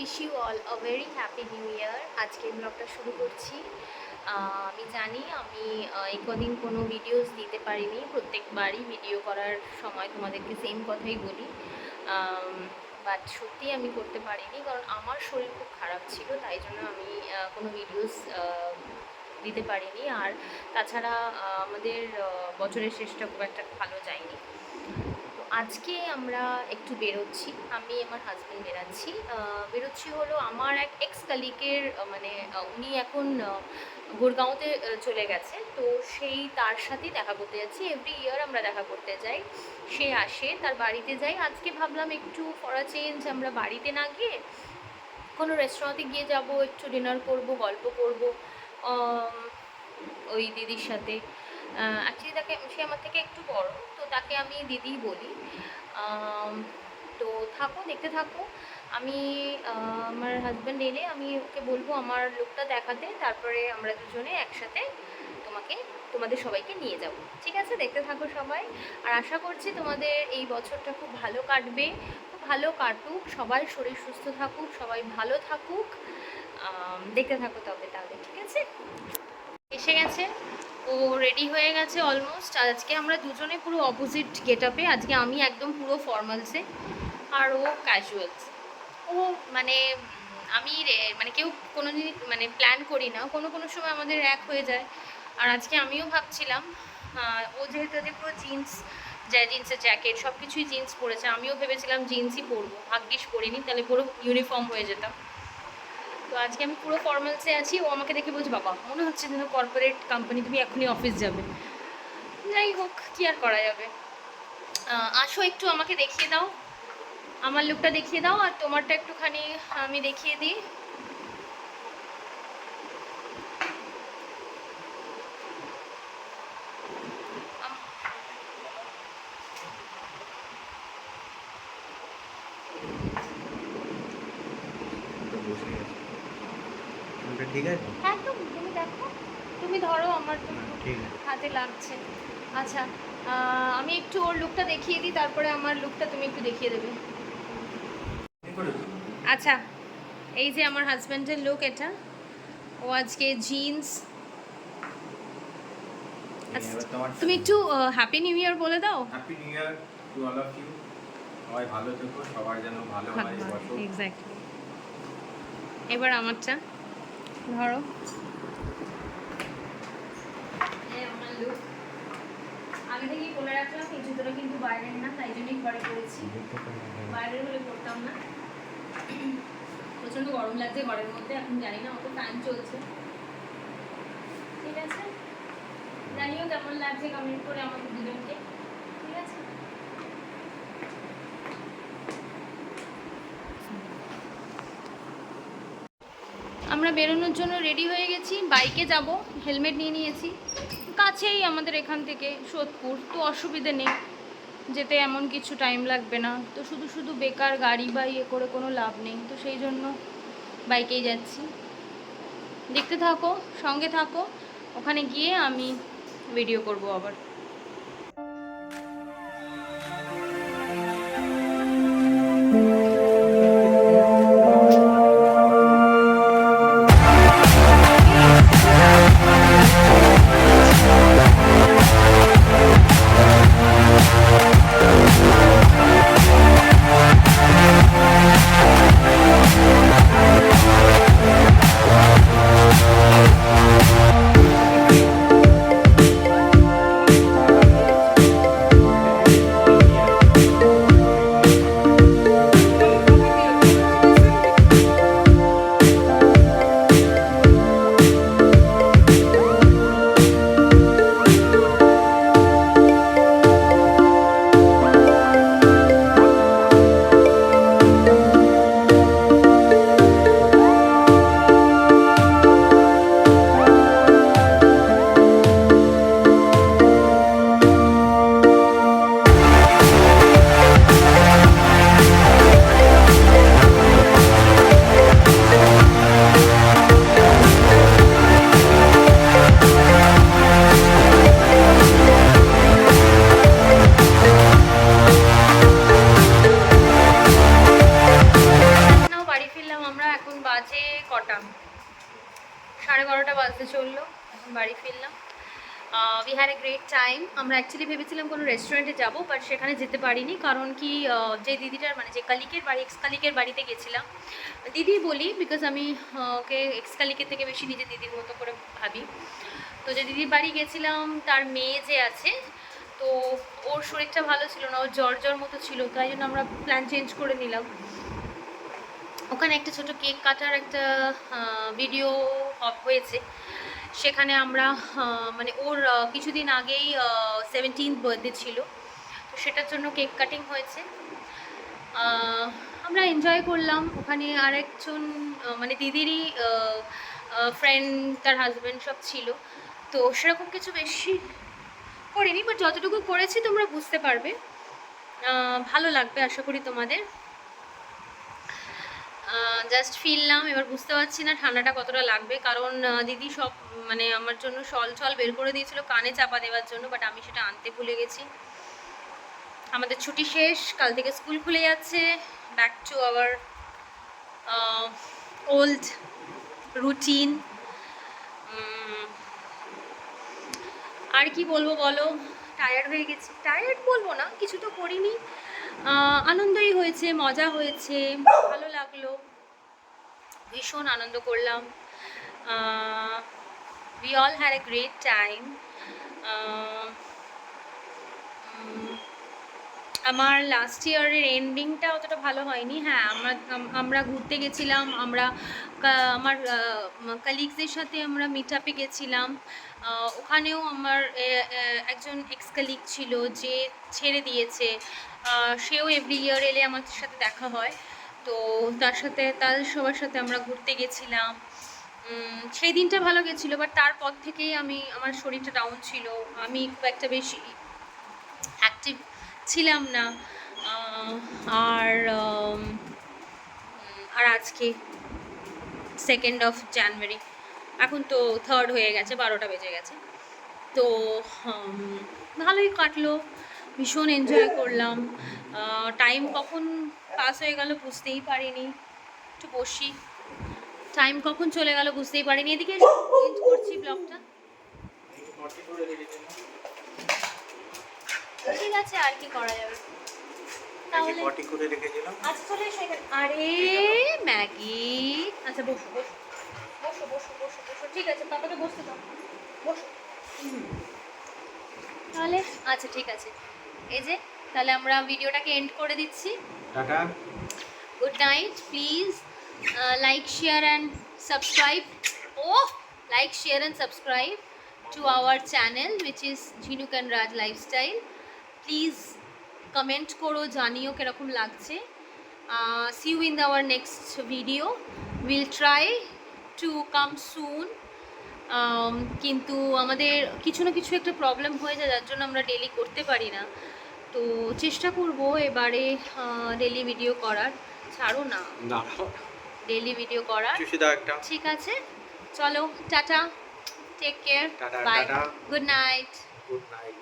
Wish you all a very happy new year আজকে ব্লগটা শুরু করছি। আমি জানি আমি এই কদিন কোনো ভিডিওস দিতে পারিনি। প্রত্যেকবারই ভিডিও করার সময় তোমাদেরকে সেম কথাই বলি। বাট সত্যি আমি করতে পারিনি কারণ আমার শরীর খুব খারাপ ছিল, তাই জন্য আমি কোনো ভিডিওস দিতে পারিনি। আর তাছাড়া আমাদের বছরের শেষটা খুব একটা ভালো যায়নি। আজকে আমরা একটু বেরোচ্ছি। আমি আমার হাজব্যান্ড বেরাচ্ছি। বেরোচ্ছি হলো আমার এক এক্স কালিকের মানে উনি এখন আহ, চলে গেছে। তো সেই তার সাথেই দেখা করতে যাচ্ছি। এভরি ইয়ার আমরা দেখা করতে যাই। সে আসে তার বাড়িতে যাই। আজকে ভাবলাম একটু ফরা চেঞ্জ আমরা বাড়িতে না গিয়ে কোনো রেস্টুরেন্টে গিয়ে যাব একটু ডিনার করব গল্প করব ওই দিদির সাথে। অ্যাকচুয়ালি তাকে, সে আমার থেকে একটু বড়, তো তাকে আমি দিদিই বলি। তো থাকো, দেখতে থাকো। আমি আমার হাজব্যান্ড এলে আমি ওকে বলব আমার লুকটা দেখাতে, তারপরে আমরা দুজনে একসাথে তোমাকে, তোমাদের সবাইকে নিয়ে যাব। ঠিক আছে? দেখতে থাকো সবাই। আর আশা করছি তোমাদের এই বছরটা খুব ভালো কাটবে, খুব ভালো কাটুক। সবাই শরীর সুস্থ থাকুক, সবাই ভালো থাকুক। দেখতে থাকো তবে তাহলে, ঠিক আছে? এসে গেছে। ও রেডি হয়ে গেছে অলমোস্ট আজকে আমরা দুজনে পুরো অপোজিট গেট আপে আজকে আমি একদম পুরো ফর্মালসে আর ও ক্যাজুয়ালস ও মানে আমি মানে কেউ কোনো মানে প্ল্যান করি না। কোনো কোনো সময় আমাদের এক হয়ে যায়। আর আজকে আমিও ভাবছিলাম ও যেহেতু আজকে পুরো জিন্স যা জিন্সের জ্যাকেট সব কিছুই জিন্স পরেছে, আমিও ভেবেছিলাম জিন্সই পরবো। ভাগ্যিস পরিনি, তাহলে পুরো ইউনিফর্ম হয়ে যেতাম। তো আজকে আমি পুরো ফর্মালসে আছি, ও আমাকে দেখে বলছে, বাবা, মনে হচ্ছে যেন কর্পোরেট কোম্পানি তুমি এখনই অফিস যাবে। যাই হোক, কী আর করা যাবে? আসো একটু, আমাকে দেখিয়ে দাও। আমার লোকটা দেখিয়ে দাও, আর তোমারটা একটুখানি আমি দেখিয়ে দিই আম- তো বসে গেছে ওটা ঠিক আছে? একদম তুমি দেখো। তুমি ধরো আমার তো হ্যাঁ, ঠিক আছে। হাতে লাগছে। আচ্ছা আমি একটু ওর লুকটা দেখিয়ে দিই তারপরে আমার লুকটা তুমি একটু দেখিয়ে দেবে। আচ্ছা এই যে আমার হাজব্যান্ডের লুক এটা। ও আজকে জিন্স আচ্ছা, তুমি একটু হ্যাপি নিউ ইয়ার বলে দাও। Happy new year to all of you সবাই ভালো থেকো সবার যেন ভালো হয় এক্স্যাক্টলি এবার আমারটা। ধরো। আগে থেকেই বলে কিন্তু বাইরের না, তাই জন্যই ঘরে হলে না। প্রচণ্ড গরম লাগছে ঘরের মধ্যে, এখন জানি না অত টাইম চলছে। ঠিক আছে? জানিও কেমন লাগছে কমেন্ট করে আমাদের দুজনকে আমরা বেরোনোর জন্য রেডি হয়ে গেছি বাইকে যাব হেলমেট নিয়ে নিয়েছি। কাছেই আমাদের এখান থেকে সোদপুর, তো অসুবিধে নেই। যেতে এমন কিছু টাইম লাগবে না। তো শুধু শুধু বেকার গাড়ি বা ইয়ে করে কোনো লাভ নেই। তো সেই জন্য বাইকেই যাচ্ছি। দেখতে থাকো, সঙ্গে থাকো। ওখানে গিয়ে আমি ভিডিও করব আবার। আমরা অ্যাকচুয়ালি ভেবেছিলাম কোনো রেস্টুরেন্টে যাব বাট সেখানে যেতে পারিনি। কারণ কি যে দিদিটার মানে যে কালিকের বাড়ি এক্স কালিকের বাড়িতে গেছিলাম। দিদি বলি বিকজ আমি ওকে এক্স কালিকের থেকে বেশি নিজে দিদির মতো করে ভাবি। তো যে দিদির বাড়ি গেছিলাম, তার মেয়ে যে আছে, তো ওর শরীরটা ভালো ছিল না ওর জ্বর জ্বর মতো ছিল, তাই জন্য আমরা প্ল্যান চেঞ্জ করে নিলাম। ওখানে একটা ছোট কেক কাটার একটা ভিডিও হয়েছে। সেখানে আমরা মানে ওর কিছুদিন আগেই সেভেন্টিন্থ বার্থডে ছিল। তো সেটার জন্য কেক কাটিং হয়েছে। আমরা এনজয় করলাম। ওখানে আরেকজন মানে দিদিরই ফ্রেন্ড তার হাজব্যান্ড সব ছিল। তো সেরকম কিছু বেশি করিনি বাট যতটুকু করেছি তোমরা বুঝতে পারবে। ভালো লাগবে আশা করি তোমাদের। জাস্ট ফিরলাম এবার বুঝতে পারছি না ঠান্ডাটা কতটা লাগবে। কারণ দিদি সব মানে আমার জন্য সল ছল বের করে দিয়েছিল, কানে চাপা দেওয়ার জন্য বাট আমি সেটা আনতে ভুলে গেছি। আমাদের ছুটি শেষ, কাল থেকে স্কুল খুলে যাচ্ছে back to our old routine আর কি বলব বলো? টায়ার্ড হয়ে গেছি। টায়ার্ড বলব না, কিছু তো করিনি। আনন্দই হয়েছে, মজা হয়েছে, ভালো লাগল। ভীষণ আনন্দ করলাম। We all had a great time আমার লাস্ট ইয়ারের এন্ডিংটা অতটা ভালো হয়নি। হ্যাঁ আমরা আমরা ঘুরতে গেছিলাম, আমরা আমার কালিগসদের সাথে আমরা মিট আপে গেছিলাম। ওখানেও আমার একজন এক্স কালিগ ছিল যে ছেড়ে দিয়েছে। সেও এভরি ইয়ার এলে আমাদের সাথে দেখা হয়। তো তার সাথে তাদের সবার সাথে আমরা ঘুরতে গেছিলাম। সেই দিনটা ভালো গেছিল বাট তারপর থেকেই আমি, আমার শরীরটা ডাউন ছিল। আমি খুব একটা বেশি অ্যাক্টিভ ছিলাম না। আর আর আজকে সেকেন্ড অফ জানুয়ারি এখন তো থার্ড হয়ে গেছে, বারোটা বেজে গেছে। তো ভালোই কাটলো, ভীষণ এনজয় করলাম। টাইম কখন পাস হয়ে গেল বুঝতেই পারিনি। একটু বসি। টাইম কখন চলে গেল বুঝতেই পারিনি। এদিকে করছি ব্লগটা ঠিক আছে আর কি করা যাবে তাহলে পটি করে রেখেছিলাম আচ্ছা চলে এসো এখানে। আরে ম্যাগি আচ্ছা বসো বসো বসো বসো বসো বসো ঠিক আছে পাপাকে বসতে দাও বসো তাহলে আচ্ছা ঠিক আছে এই যে তাহলে আমরা ভিডিওটাকে এন্ড করে দিচ্ছি টাটা night please uh, like share and subscribe oh like share and subscribe to our channel which is Jhinuk and Raj lifestyle please comment করো জানিও কীরকম লাগছে। See you in next video. We'll try to come soon um, কিন্তু আমাদের কিছু না কিছু একটা প্রবলেম হয়ে যায় যার জন্য আমরা ডেলি করতে পারি না। তো চেষ্টা করব এবারে ডেলি ভিডিও করার। ছাড়ো না। না। ডেলি ভিডিও করার। ঠিক আছে। চলো tata. Take care bye good night good night